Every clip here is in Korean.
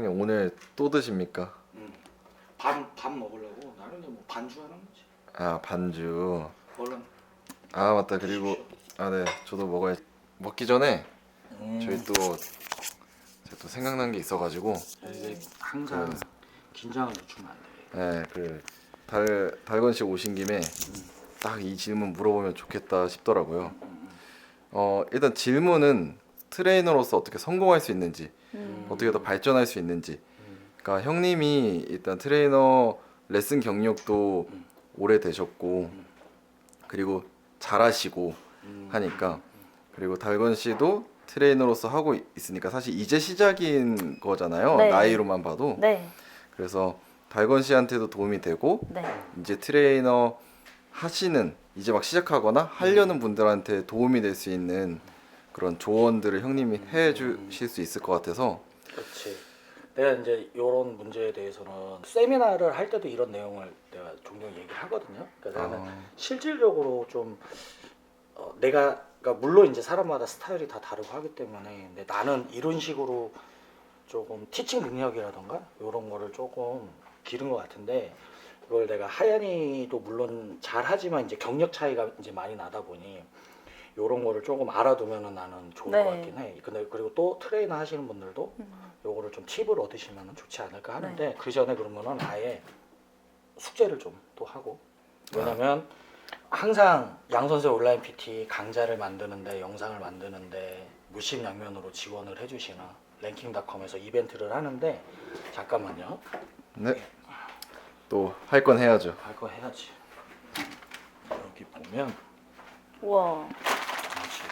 형님 오늘 또 드십니까? 밥, 밥 먹으려고? 나는 이제 뭐 반주하는 거지. 아 반주. 얼른 아 맞다. 그리고 아 네. 저도 먹어야 먹기 전에 음, 저희 또 제가 또 생각난 게 있어가지고. 이게 항상 그- 긴장을 늦추면 안돼 네그 달 달건 씨 오신 김에 딱 이 질문 물어보면 좋겠다 싶더라고요. 어 일단 질문은 트레이너로서 어떻게 성공할 수 있는지 음. 어떻게 더 발전할 수 있는지 그러니까 형님이 일단 트레이너 레슨 경력도 음. 오래 되셨고 그리고 잘하시고 음. 하니까 그리고 달건 씨도 트레이너로서 하고 있으니까 사실 이제 시작인 거잖아요 네. 나이로만 봐도 네. 그래서 달건 씨한테도 도움이 되고 네. 이제 트레이너 하시는 이제 막 시작하거나 하려는 분들한테 도움이 될 수 있는 그런 조언들을 형님이 해주실 수 있을 것 같아서 그렇지. 내가 이제 이런 문제에 대해서는 세미나를 할 때도 이런 내용을 내가 종종 얘기를 하거든요. 그러니까 나는 아, 실질적으로 좀 어, 내가 그러니까 물론 이제 사람마다 스타일이 다 다르고 하기 때문에 근데 나는 이런 식으로 조금 티칭 능력이라던가 이런 거를 조금 기른 것 같은데 이걸 내가 하얀이도 물론 잘하지만 이제 경력 차이가 이제 많이 나다 보니 이런 거를 조금 알아두면은 나는 좋을 네. 것 같긴 해. 근데 그리고 또 트레이너 하시는 분들도 음. 요거를 좀 팁을 얻으시면 좋지 않을까 하는데 네. 그 전에 그러면은 아예 숙제를 좀 또 하고 왜냐면 항상 양 선수 온라인 PT 강좌를 만드는데 영상을 만드는데 무심양면으로 지원을 해주시는 랭킹닷컴에서 이벤트를 하는데 잠깐만요 네. 또 할 건 해야죠. 할 거 해야지 여기 보면 우와. 그렇지.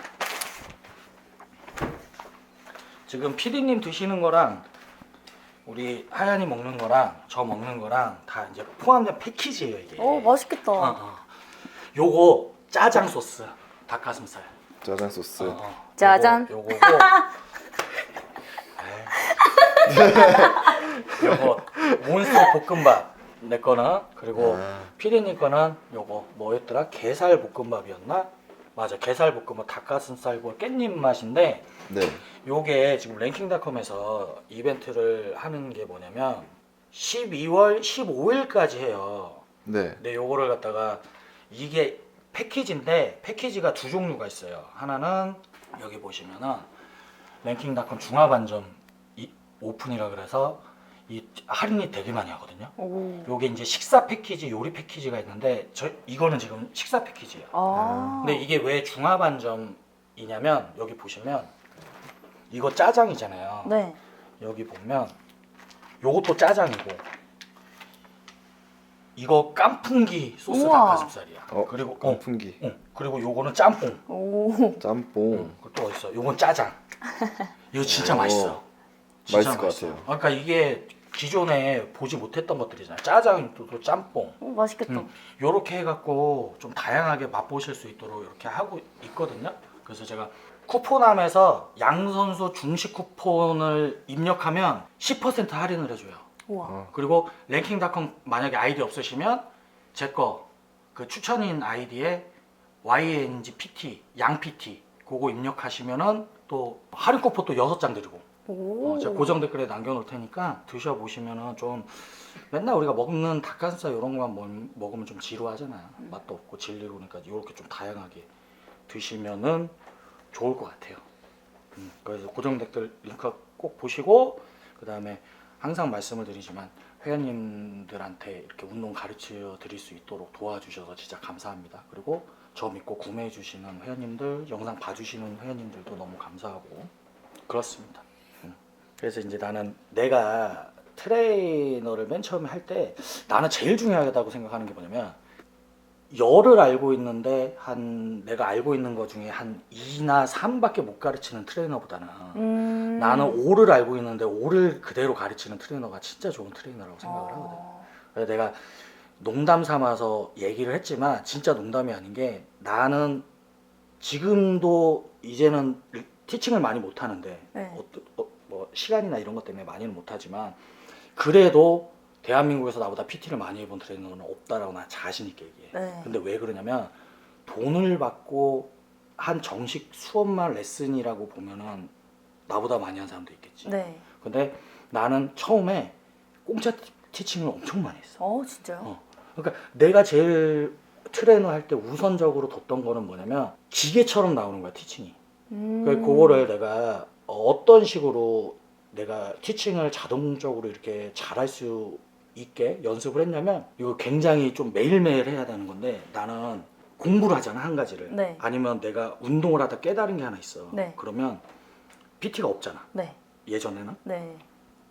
지금 피디님 드시는 거랑 우리 하얀이 먹는 거랑 저 먹는 거랑 다 이제 포함된 패키지예요 이게. 오 맛있겠다. 어, 어. 요거 짜장 소스 닭가슴살. 짜장 소스. 어, 어. 짜잔. 요거, 요거고. 에이. 요거 몬스터 볶음밥 내 거는 그리고 아. 피디님 거는 요거 뭐였더라? 게살 볶음밥이었나? 맞아 게살 볶음밥 닭가슴살과 깻잎 맛인데 네. 요게 지금 랭킹닷컴에서 이벤트를 하는 게 뭐냐면 12월 15일까지 해요. 네. 근데 요거를 갖다가 이게 패키지인데 패키지가 두 종류가 있어요. 하나는 여기 보시면은 랭킹닷컴 중화반점 이- 오픈이라 그래서 이 할인이 되게 많이 하거든요. 오. 요게 이제 식사 패키지, 요리 패키지가 있는데 저 이거는 지금 식사 패키지예요. 아. 근데 이게 왜 중화반점이냐면 여기 보시면 이거 짜장이잖아요. 네. 여기 보면 요것도 짜장이고 이거 깐풍기 소스 우와. 닭가슴살이야. 어, 그리고 어, 깐풍기. 어, 그리고 요거는 짬뽕. 오. 짬뽕. 응, 그또 어딨어? 요건 짜장. 이거 진짜 오. 맛있어. 맛있을 것 같아요. 아까 이게 기존에 보지 못했던 것들이잖아요. 짜장 또, 또 짬뽕. 오 맛있겠다. 음. 요렇게 해갖고 좀 다양하게 맛보실 수 있도록 이렇게 하고 있거든요. 그래서 제가 쿠폰함에서 양 선수 중식 쿠폰을 입력하면 10% 할인을 해줘요. 우와. 어. 그리고 랭킹닷컴 만약에 아이디 없으시면 제 거 그 추천인 아이디에 YNGPT 양 PT 그거 입력하시면은 또 할인 쿠폰 또 여섯 장 드리고 오. 어, 제가 고정 댓글에 남겨놓을 테니까 드셔보시면은 좀 맨날 우리가 먹는 닭가슴살 이런 먹- 먹으면 좀 지루하잖아요. 맛도 없고 질리고 그러니까 이렇게 좀 다양하게 드시면은 좋을 것 같아요. 음, 그래서 고정 댓글 링크 꼭 보시고 그 다음에 항상 말씀을 드리지만 회원님들한테 이렇게 운동 가르쳐 드릴 수 있도록 도와주셔서 진짜 감사합니다. 그리고 저 믿고 구매해 주시는 회원님들, 영상 봐주시는 회원님들도 너무 감사하고 그렇습니다. 음. 그래서 이제 나는 내가 트레이너를 맨 처음에 할 때 나는 제일 중요하다고 생각하는 게 뭐냐면 열을 알고 있는데 한 내가 알고 있는 것 중에 한 2나 3밖에 못 가르치는 트레이너보다는 음. 나는 5를 알고 있는데 5를 그대로 가르치는 트레이너가 진짜 좋은 트레이너라고 생각을 하거든. 어. 그래서 내가 농담 삼아서 얘기를 했지만 진짜 농담이 아닌 게 나는 지금도 이제는 티칭을 많이 못 하는데 네. 어, 어, 뭐 시간이나 이런 것 때문에 많이는 못 하지만 그래도 대한민국에서 나보다 PT를 많이 해본 트레이너는 없다라고 나 자신 있게 얘기해. 네. 근데 왜 그러냐면 돈을 받고 한 정식 수업만 레슨이라고 보면은 나보다 많이 한 사람도 있겠지. 네. 근데 나는 처음에 공짜 티- 티칭을 엄청 많이 했어. 어 진짜요? 어. 그러니까 내가 제일 트레이너 할 때 우선적으로 뒀던 거는 뭐냐면 기계처럼 나오는 거야 티칭이. 음. 그러니까 그거를 내가 어떤 식으로 내가 티칭을 자동적으로 이렇게 잘할 수 있게 연습을 했냐면 이거 굉장히 좀 매일매일 해야 되는 건데 나는 공부를 하잖아 한 가지를 네. 아니면 내가 운동을 하다 깨달은 게 하나 있어 네. 그러면 PT가 없잖아 네. 예전에는 네.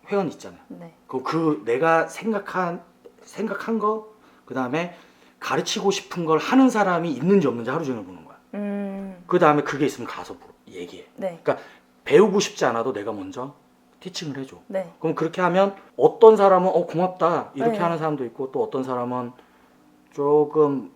회원 있잖아요 네. 그, 그 내가 생각한 생각한 거 그다음에 가르치고 싶은 걸 하는 사람이 있는지 없는지 하루 종일 보는 거야 음. 그 다음에 그게 있으면 가서 물어, 얘기해 네. 배우고 싶지 않아도 내가 먼저 티칭을 해줘. 네. 그럼 그렇게 하면 어떤 사람은 어 고맙다 이렇게 네. 하는 사람도 있고 또 어떤 사람은 조금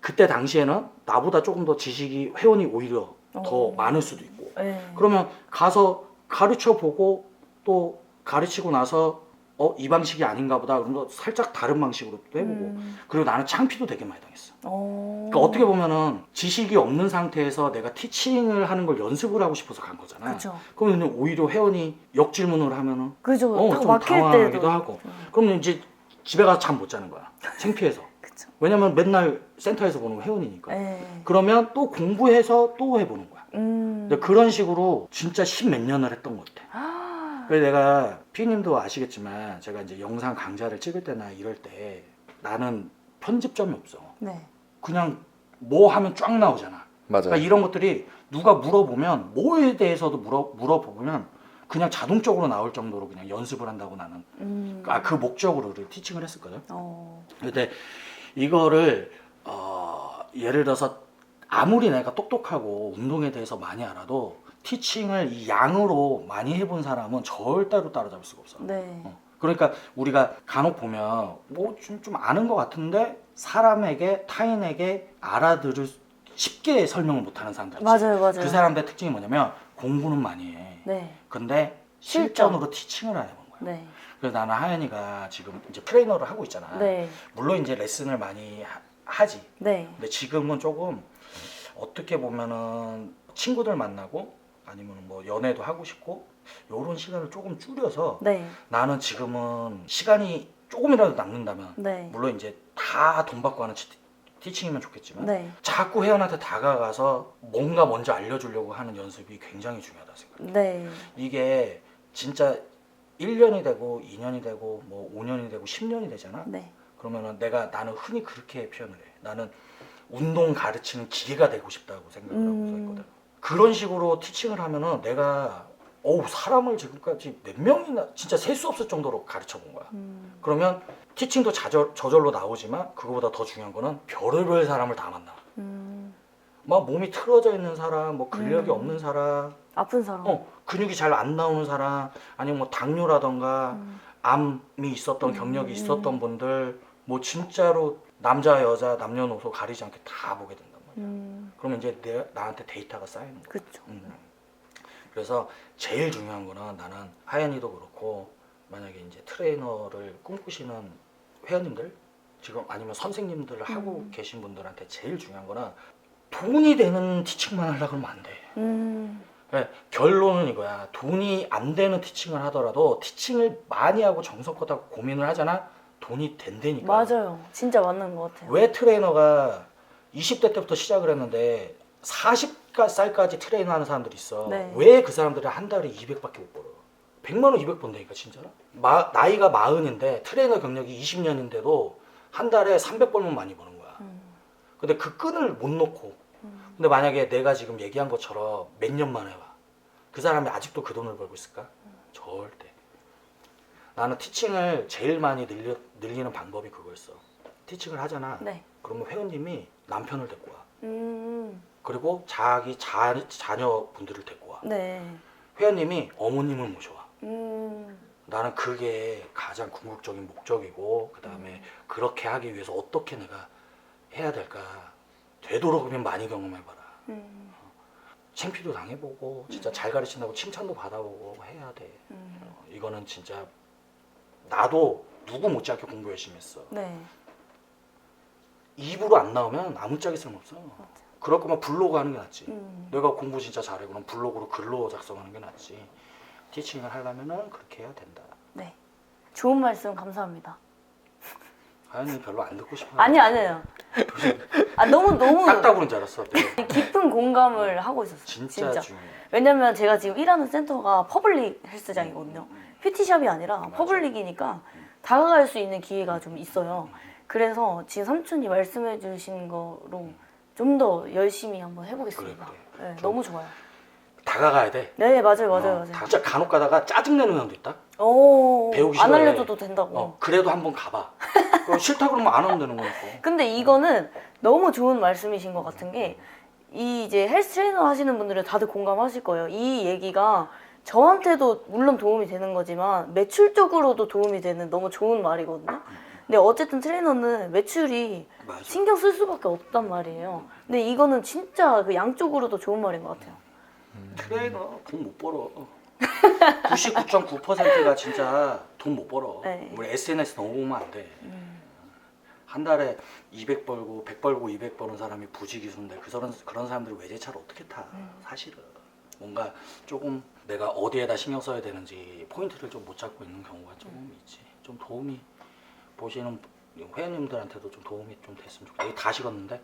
그때 당시에는 나보다 조금 더 지식이 회원이 오히려 더 어. 많을 수도 있고 네. 그러면 가서 가르쳐 보고 또 가르치고 나서 어 이 방식이 아닌가 보다 그러면 살짝 다른 방식으로 또 해보고 음. 그리고 나는 창피도 되게 많이 당했어. 어. 그러니까 어떻게 보면은 지식이 없는 상태에서 내가 티칭을 하는 걸 연습을 하고 싶어서 간 거잖아. 그죠. 그러면 오히려 회원이 역질문을 하면은 그죠. 어, 딱좀 막힐 당황하기도 때도 하고. 음. 그러면 이제 집에 가서 잠 못 자는 거야. 창피해서. 그쵸. 왜냐면 맨날 센터에서 보는 거 회원이니까. 네. 그러면 또 공부해서 또 해보는 거야. 음. 근데 그런 식으로 진짜 십몇 년을 했던 것 같아. 아. 그래서 내가 피님도 아시겠지만 제가 이제 영상 강좌를 찍을 때나 이럴 때 나는 편집점이 없어. 네. 그냥 뭐 하면 쫙 나오잖아. 맞아요. 그러니까 이런 것들이 누가 물어보면 뭐에 대해서도 물어 물어보면 그냥 자동적으로 나올 정도로 그냥 연습을 한다고 나는 음. 아 그 목적으로 티칭을 했었거든. 어. 근데 이거를 어, 예를 들어서 아무리 내가 똑똑하고 운동에 대해서 많이 알아도 티칭을 이 양으로 많이 해본 사람은 절대로 따라잡을 수가 없어. 네. 어. 그러니까 우리가 간혹 보면 뭐좀 좀 아는 것 같은데 사람에게 타인에게 알아들을 수- 쉽게 설명을 못하는 사람들 있지. 맞아요, 맞아요. 그 사람들의 특징이 뭐냐면 공부는 많이 해. 네. 근데 실전. 실전으로 티칭을 안 해본 거야. 네. 그래서 나는 하연이가 지금 이제 트레이너를 하고 있잖아. 네. 물론 이제 레슨을 많이 하, 하지. 네. 근데 지금은 조금 어떻게 보면은 친구들 만나고 아니면 뭐 연애도 하고 싶고 요런 시간을 조금 줄여서 네. 나는 지금은 시간이 조금이라도 남는다면 네. 물론 이제 다 돈 받고 하는 티, 티칭이면 좋겠지만 네. 자꾸 회원한테 다가가서 뭔가 먼저 알려주려고 하는 연습이 굉장히 중요하다 생각해. 네. 이게 진짜 1년이 되고 2년이 되고 뭐 5년이 되고 10년이 되잖아. 네. 그러면은 내가 나는 흔히 그렇게 표현을 해. 나는 운동 가르치는 기계가 되고 싶다고 생각을 하고 음. 서 있거든. 그런 식으로 티칭을 하면은 내가 어우 사람을 지금까지 몇 명이나 진짜 셀 수 없을 정도로 가르쳐 본 거야. 음. 그러면 티칭도 자절, 저절로 나오지만 그거보다 더 중요한 거는 별의별 사람을 다 만나. 음. 막 몸이 틀어져 있는 사람, 뭐 근력이 음. 없는 사람, 아픈 사람. 어 근육이 잘 안 나오는 사람, 아니면 뭐 당뇨라던가 음. 암이 있었던 음. 경력이 있었던 분들, 뭐 진짜로 남자 여자 남녀노소 가리지 않게 다 보게 된단 음. 그러면 이제 내, 나한테 데이터가 쌓이는 거야. 그쵸. 음. 그래서 제일 중요한 거는 나는 하연이도 그렇고 만약에 이제 트레이너를 꿈꾸시는 회원님들 지금 아니면 선생님들 을 하고 음. 계신 분들한테 제일 중요한 거는 돈이 되는 티칭만 하려고 그러면 안 돼. 음. 네, 결론은 이거야. 돈이 안 되는 티칭을 하더라도 티칭을 많이 하고 정성껏 하고 고민을 하잖아. 돈이 된다니까. 맞아요. 진짜 맞는 것 같아요. 왜 트레이너가 20대 때부터 시작을 했는데 40살까지 트레이너 하는 사람들이 있어. 네. 왜 그 사람들은 한 달에 200밖에 못 벌어? 100만 원 200 번다니까 진짜로. 마, 나이가 마흔인데 트레이너 경력이 20년인데도 한 달에 300 벌면 많이 버는 거야. 음. 근데 그 끈을 못 놓고 음. 근데 만약에 내가 지금 얘기한 것처럼 몇 년 만에 와. 그 사람이 아직도 그 돈을 벌고 있을까? 절대. 나는 티칭을 제일 많이 늘려, 늘리는 방법이 그거였어. 티칭을 하잖아. 네. 그러면 회원님이 남편을 데리고 와. 음. 그리고 자기 자, 자녀분들을 데리고 와. 네. 회원님이 어머님을 모셔와. 음. 나는 그게 가장 궁극적인 목적이고 그 다음에 그렇게 하기 위해서 어떻게 내가 해야 될까. 되도록이면 많이 경험해봐라. 음. 창피도 당해보고 진짜 잘 가르친다고 칭찬도 받아보고 해야 돼. 음. 어, 이거는 진짜 나도 누구 못지않게 공부 열심히 했어. 네. 입으로 안 나오면 아무짝에 쓸모없어. 그럴 거면 블로그 하는 게 낫지. 음. 내가 공부 진짜 잘해 그럼 블로그로 글로 작성하는 게 낫지. 티칭을 하려면은 그렇게 해야 된다. 좋은 말씀 감사합니다. 하연이 별로 안 듣고 싶어. 아니 아니에요. 아 너무 너무 딱따구는 줄 알았어. 깊은 공감을 하고 있었어요. 진짜, 진짜. 중요해. 왜냐면 제가 지금 일하는 센터가 퍼블릭 헬스장이거든요. 퓨티샵이 아니라 퍼블릭이니까 다가갈 수 있는 기회가 좀 있어요. 그래서 지금 삼촌이 말씀해 주신 거로 좀 더 열심히 한번 해보겠습니다. 그래, 네, 너무 좋아요. 다가가야 돼. 네 맞아요 맞아요 어, 맞아요. 다- 진짜 간혹 가다가 짜증내는 형도 있다. 오, 배우기 안 싫어해. 알려줘도 된다고. 어, 그래도 한번 가봐. 그럼 싫다 그러면 안 하면 되는 거니까. 근데 이거는 너무 좋은 말씀이신 것 같은 게 이 이제 헬스 트레이너 하시는 분들은 다들 공감하실 거예요. 이 얘기가 저한테도 물론 도움이 되는 거지만 매출적으로도 도움이 되는 너무 좋은 말이거든요. 근데 어쨌든 트레이너는 매출이 맞아. 신경 쓸 수밖에 없단 말이에요. 근데 이거는 진짜 그 양쪽으로도 좋은 말인 것 같아요. 트레이너 돈 못 벌어. 99.9%가 진짜 돈 못 벌어. 네. 우리 SNS 너무 보면 안 돼. 한 달에 200 벌고 100 벌고 200 버는 사람이 부지기수인데 그 사람 그런 사람들이 외제차를 어떻게 타? 사실은 뭔가 조금 내가 어디에다 신경 써야 되는지 포인트를 좀 못 잡고 있는 경우가 조금 있지. 좀 도움이 보시는 회원님들한테도 좀 도움이 좀 됐으면. 이거 다 식었는데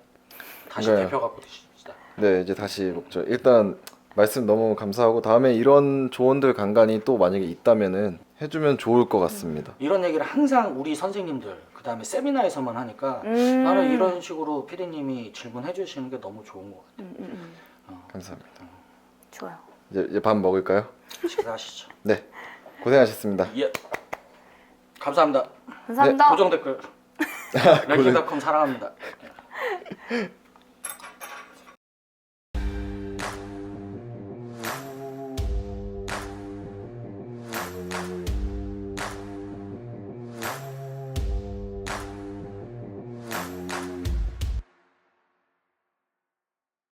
다시 네. 대표 갖고 드십시다. 네 이제 다시 먹죠. 일단 말씀 너무 감사하고 다음에 이런 조언들 간간히 또 만약에 있다면은 해주면 좋을 것 같습니다. 이런 얘기를 항상 우리 선생님들 그 다음에 세미나에서만 하니까 음. 나는 이런 식으로 피디님이 질문해 주시는 게 너무 좋은 것 같아요. 음, 음, 음. 감사합니다. 좋아요. 이제, 이제 밥 먹을까요? 식사하시죠. 네 고생하셨습니다. 예. 감사합니다. 감사합니다. 네, 고정 댓글. 랭킹닷컴 사랑합니다.